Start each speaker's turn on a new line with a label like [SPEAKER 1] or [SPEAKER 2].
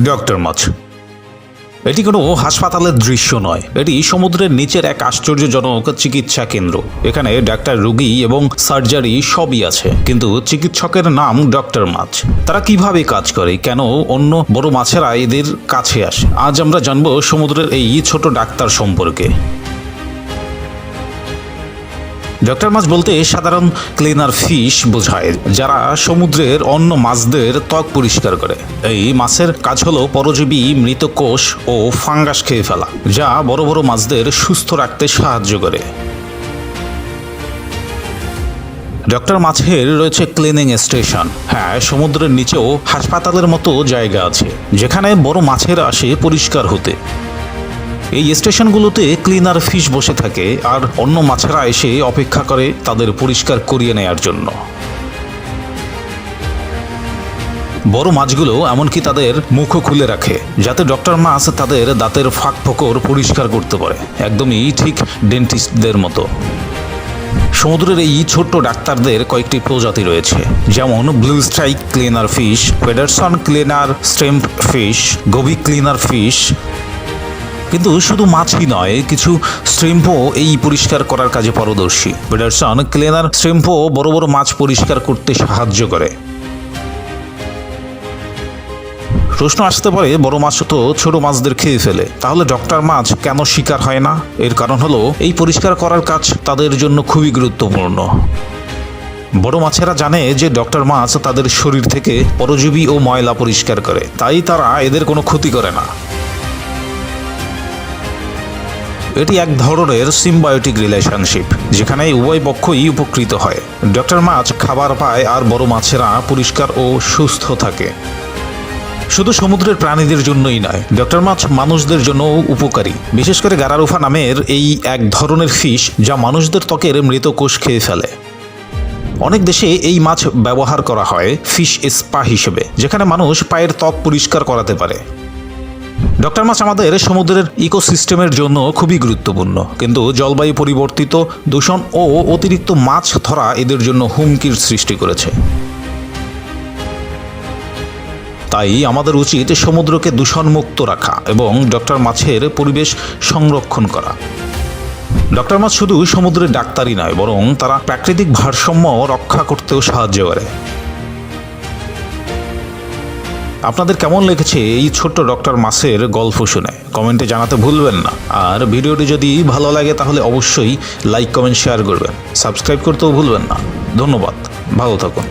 [SPEAKER 1] Doctor মাছ এটি কোনো হাসপাতালের দৃশ্য নয়। এটি সমুদ্রের নিচের এক আশ্চর্যজনক চিকিৎসা কেন্দ্র। এখানে ডাক্তার রোগী এবং সার্জারি সবই আছে। কিন্তু চিকিৎসকের নাম ডক্টর মাছ তারা কীভাবে কাজ করে, কেন অন্য বড় মাছেরা এদের কাছে আসে? আজ আমরা জানব সমুদ্রের এই ছোট ডাক্তার সম্পর্কে। ডক্টর মাছ বলতে সাধারণ ক্লিনার ফিশ বোঝায়, যারা সমুদ্রের অন্য মাছদের ত্বক পরিষ্কার করে। এই মাছের কাজ হলো পরজীবী মৃত কোষ ও ফাঙ্গাস খেয়ে ফেলা, যা বড় বড় মাছদের সুস্থ রাখতে সাহায্য করে। ডক্টর মাছের রয়েছে ক্লিনিং স্টেশন হ্যাঁ সমুদ্রের নিচেও হাসপাতালের মতো জায়গা আছে, যেখানে বড় মাছের আসে পরিষ্কার হতে। এই স্টেশনগুলোতে ক্লিনার ফিশ বসে থাকে আর অন্য মাছেরা এসে অপেক্ষা করে তাদের পরিষ্কার করিয়ে নেয়ার জন্য। বড় মাছগুলো এমনকি তাদের মুখও খুলে রাখে, যাতে ডক্টর মাছ তাদের দাঁতের ফাঁক ফোকর পরিষ্কার করতে পারে। একদমই ঠিক ডেন্টিস্টদের মতো। সমুদ্রের এই ছোট্ট ডাক্তারদের কয়েকটি প্রজাতি রয়েছে, যেমন blue strike cleaner fish, Pederson cleaner stamp fish, goby cleaner fish কিন্তু শুধু মাছই নয়, কিছু স্ট্রিম্পও এই পরিষ্কার করার কাজে পারদর্শী। পেডারসন ক্লিনার স্ট্রিম্পও বড় বড় মাছ পরিষ্কার করতে সাহায্য করে। প্রশ্ন আসতে পারে, বড় মাছ তো ছোট মাছদের খেয়ে ফেলে। তাহলে ডক্টর মাছ কেন শিকার হয় না? এর কারণ হলো, এই পরিষ্কার করার কাজ তাদের জন্য খুবই গুরুত্বপূর্ণ। বড় মাছেরা জানে যে ডক্টর মাছ তাদের শরীর থেকে পরজীবী ও ময়লা পরিষ্কার করে। তাই তারা এদের কোনো ক্ষতি করে না। এটি এক ধরনের সিম্বায়োটিক রিলেশনশিপ যেখানে উভয় পক্ষই উপকৃত হয়। ডক্টর মাছ খাবার পায় আর বড় মাছেরা পরিষ্কার ও সুস্থ থাকে। শুধু সমুদ্রের প্রাণীদের জন্যই নয়, ডক্টর মাছ মানুষদের জন্যও উপকারী। বিশেষ করে গারারুফা নামের এই এক ধরনের ফিশ যা মানুষদের ত্বকের মৃত কোষ খেয়ে ফেলে। অনেক দেশে এই মাছ ব্যবহার করা হয় ফিশ স্পা হিসেবে, যেখানে মানুষ পায়ের ত্বক পরিষ্কার করাতে পারে। ডক্টর মাছ আমাদের সমুদ্রের ইকোসিস্টেমের জন্য খুবই গুরুত্বপূর্ণ। কিন্তু জলবায়ু পরিবর্তিত, দূষণ ও অতিরিক্ত মাছ ধরা এদের জন্য হুমকির সৃষ্টি করেছে। তাই আমাদের উচিত সমুদ্রকে দূষণমুক্ত রাখা এবং ডক্টর মাছের পরিবেশ সংরক্ষণ করা। ডক্টর মাছ শুধু সমুদ্রের ডাক্তারই নয়, বরং তারা প্রাকৃতিক ভারসাম্য রক্ষা করতেও সাহায্য করে। আপনাদের কেমন লেগেছে এই ছোট্ট ডক্টর মাসের গল্প শুনে? কমেন্টে জানাতে ভুলবেন না। আর ভিডিওটি যদি ভালো লাগে তাহলে অবশ্যই লাইক, কমেন্ট, শেয়ার করবেন। সাবস্ক্রাইব করতেও ভুলবেন না। ধন্যবাদ। ভালো থাকুন।